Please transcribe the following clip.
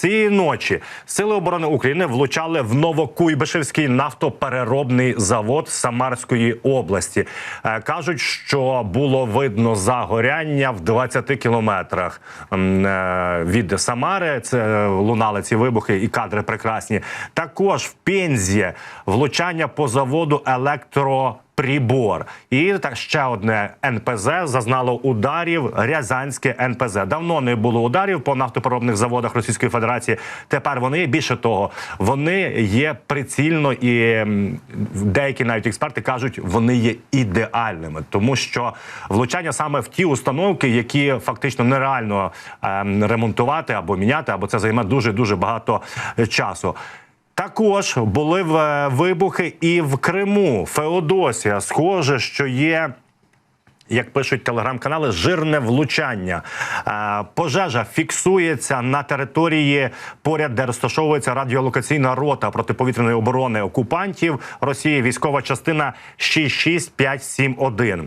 Цієї ночі сили оборони України влучали в Новокуйбишевський нафтопереробний завод Самарської області. Е, Кажуть, що було видно загоряння в 20 кілометрах е, від Самари. Це лунали ці вибухи і кадри прекрасні. Також в Пензі влучання по заводу електро. Прибор і так ще одне НПЗ зазнало ударів. Рязанське НПЗ давно не було ударів по нафтопереробних заводах Російської Федерації. Тепер вони більше того, вони є прицільно і деякі навіть експерти кажуть, вони є ідеальними, тому що влучання саме в ті установки, які фактично нереально ем, ремонтувати або міняти, або це займе дуже дуже багато е, часу. Також були в- вибухи і в Криму. Феодосія. Схоже, що є. Як пишуть телеграм-канали, жирне влучання. Е, Пожежа фіксується на території поряд, де розташовується радіолокаційна рота протиповітряної оборони окупантів Росії. Військова частина 66571.